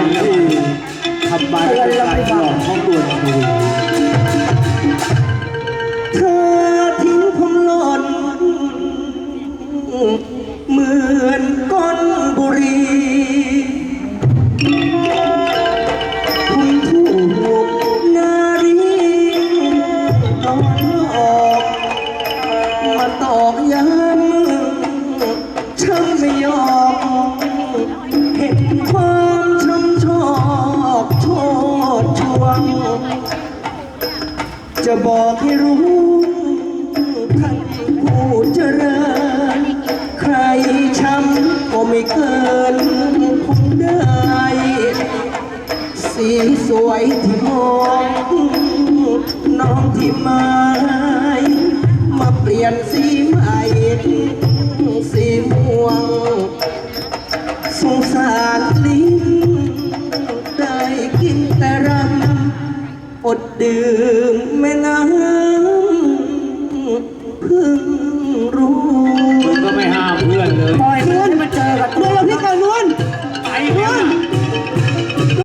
ามสี่ทำมาเป็หลอกข้อมูลดูเธอทิ้งผมหล่น จะบอกให้รู้ท่านผู้เจริญ ใครช้ำก็ไม่เกินคงได้ สีสวยที่มองน้องที่ไม้มาเปลี่ยนสีใหม่สีม่วง สงสารลิ้นได้กินแต่รำ อดดื่มแม่น้ำเพิ่งรู้ก็ไม่ห้ามเพื่อนเลย ปล่อยเพื่อนมัเจอกับตัว